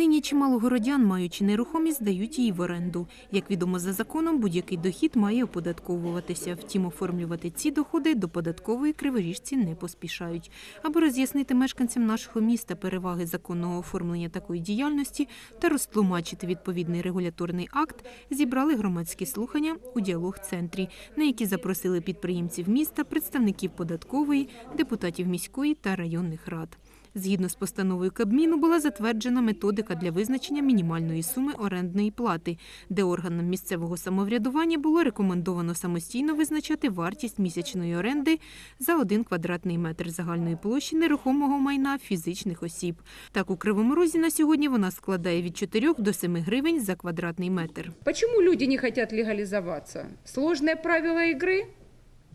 Нині чимало городян, маючи нерухомість, здають її в оренду. Як відомо за законом, будь-який дохід має оподатковуватися. Втім, оформлювати ці доходи до податкової криворіжці не поспішають. Аби роз'яснити мешканцям нашого міста переваги законного оформлення такої діяльності та розтлумачити відповідний регуляторний акт, зібрали громадські слухання у діалог-центрі, на які запросили підприємців міста, представників податкової, депутатів міської та районних рад. Згідно з постановою Кабміну була затверджена методика для визначення мінімальної суми орендної плати, де органам місцевого самоврядування було рекомендовано самостійно визначати вартість місячної оренди за один квадратний метр загальної площі нерухомого майна фізичних осіб. Так у Кривому Розі на сьогодні вона складає від 4 до 7 гривень за квадратний метр. Почему люди не хотят легализоваться? Сложные правила игры,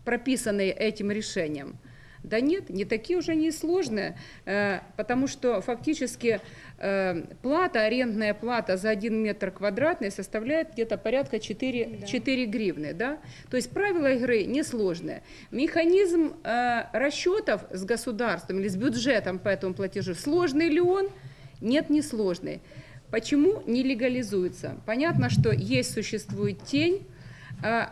прописанные этим решением? Да нет, не такие уже не сложные, э, потому что фактически э, плата, арендная плата за один метр квадратный составляет где-то порядка 4, 4 гривны. Да? То есть правила игры несложные. Механизм э, расчетов с государством или с бюджетом по этому платежу, сложный ли он? Нет, не сложный. Почему не легализуется? Понятно, что есть, существует тень,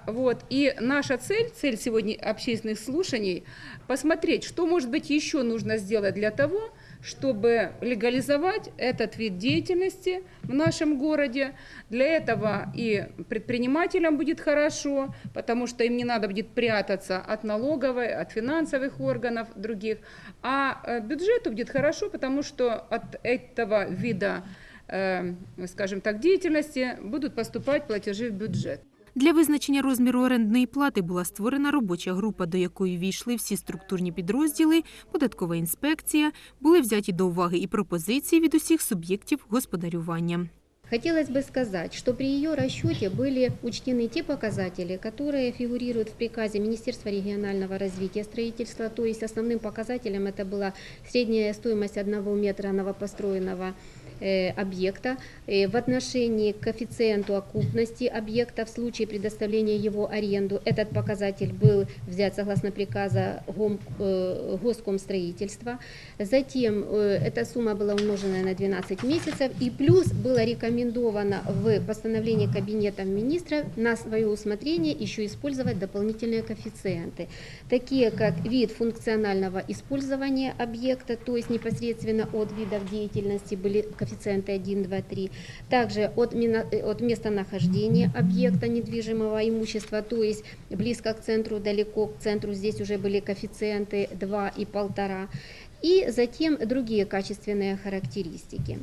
Вот. И наша цель, цель сегодня общественных слушаний, посмотреть, что, может быть, еще нужно сделать для того, чтобы легализовать этот вид деятельности в нашем городе. Для этого и предпринимателям будет хорошо, потому что им не надо будет прятаться от налоговой, от финансовых органов других. А э, бюджету будет хорошо, потому что от этого вида, э, скажем так, деятельности будут поступать платежи в бюджет. Для визначення розміру орендної плати була створена робоча група, до якої війшли всі структурні підрозділи, податкова інспекція. Були взяті до уваги і пропозиції від усіх суб'єктів господарювання. Хотелось бы сказать, что при ее расчете были учтены те показатели, которые фигурируют в приказе Министерства регионального развития и строительства, то есть основным показателем это была средняя стоимость одного метра новопостроенного э, Объекта Э, в отношении к коэффициенту окупности объекта в случае предоставления его аренду. Этот показатель был взят согласно приказа э, Госкомстроительства. Затем э, эта сумма была умножена на 12 месяцев и плюс было рекомендовано в постановлении Кабинета министров на свое усмотрение еще использовать дополнительные коэффициенты, такие как вид функционального использования объекта, то есть непосредственно от видов деятельности были коэффициенты 1, 2, 3, также от, э, от местонахождения объекта недвижимого имущества, то есть близко к центру, далеко к центру, здесь уже были коэффициенты 2 и 1,5, и затем другие качественные характеристики.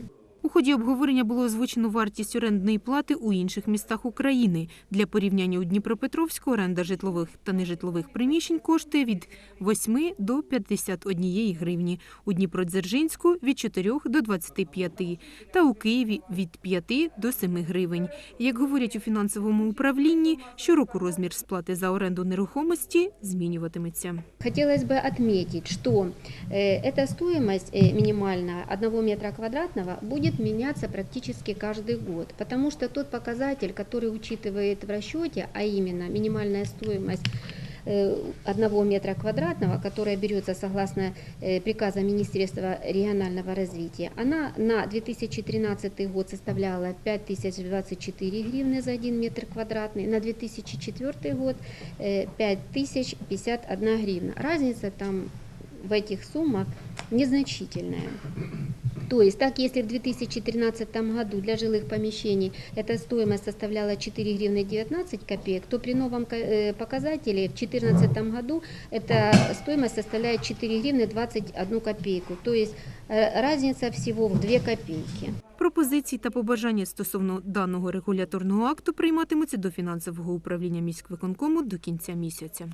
У ході обговорення було озвучено вартість орендної плати у інших містах України. Для порівняння у Дніпропетровську оренда житлових та нежитлових приміщень коштує від 8 до 51 гривні, у Дніпродзержинську – від 4 до 25 та у Києві – від 5 до 7 гривень. Як говорять у фінансовому управлінні, щороку розмір сплати за оренду нерухомості змінюватиметься. Хотелось бы отметить, что э, эта стоимость э, минимальная 1 метра квадратного будет меняться практически каждый год, потому что тот показатель, который учитывает в расчете, а именно минимальная стоимость э, одного метра квадратного, которая берется согласно э, приказа Министерства регионального развития, она на 2013 год составляла 5024 гривны за 1 метр квадратный, на 2004 год э, 5051 гривна. Разница там в этих суммах незначительная. То есть, так если в 2013 году для жилых помещений эта стоимость составляла 4 гривны 19 копеек, то при новом ко- э, показателе в 2014 году эта стоимость составляет 4 гривны 21 копейку. То есть э, разница всего в 2 копейки. Пропозиції та побажання стосовно даного регуляторного акту прийматимуться до фінансового управління міськвиконкому до кінця місяця.